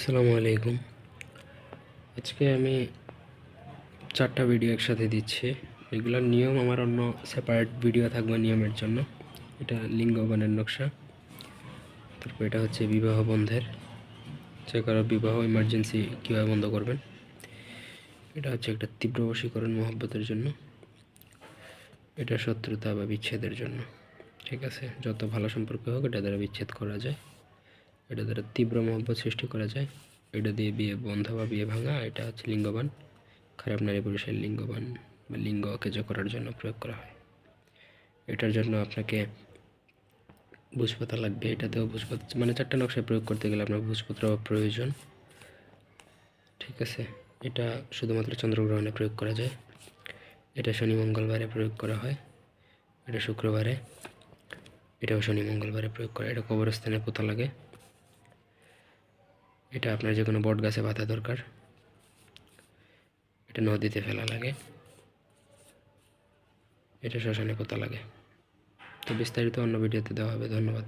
আসসালামু আলাইকুম। আজকে আমি চারটা ভিডিও একসাথে দিচ্ছি। এগুলোর নিয়ম আমার অন্য সেপারেট ভিডিও থাকবে নিয়মের জন্য। এটা লিঙ্গবানের নকশা। তারপর এটা হচ্ছে বিবাহ বন্ধের। যে কারও বিবাহ ইমার্জেন্সি কীভাবে বন্ধ করবেন। এটা হচ্ছে একটা তীব্র বশীকরণ মহব্বতের জন্য। এটা শত্রুতা বা বিচ্ছেদের জন্য। ঠিক আছে? যত ভালো সম্পর্ক হোক, এটা দ্বারা বিচ্ছেদ করা যায়। এটা দ্বারা তীব্র মহব্বত সৃষ্টি করা যায়। এটা দিয়ে বিয়ে বন্ধ বা বিয়ে ভাঙা, এটা হচ্ছে লিঙ্গবান। খারাপ নারী পুরুষের লিঙ্গবান বা লিঙ্গ অকেজ করার জন্য প্রয়োগ করা হয়। এটার জন্য আপনাকে ভূজপাতা লাগবে, এটাতেও ভূজপাত মানে চারটা নকশায় প্রয়োগ করতে গেলে আপনার ভূজপত্র প্রয়োজন। ঠিক আছে? এটা শুধুমাত্র চন্দ্রগ্রহণে প্রয়োগ করা যায়। এটা শনি মঙ্গলবারে প্রয়োগ করা হয়। এটা শুক্রবারে, এটাও শনি মঙ্গলবারে প্রয়োগ করা এটা কবরস্থানে পোতা লাগে। এটা আপনার যে কোনো বট গাছে বাঁধা দরকার। এটা নদীতে ফেলা লাগে। এটা শ্মশানে পোতা লাগে। তো বিস্তারিত অন্য ভিডিওতে দেওয়া হবে। ধন্যবাদ।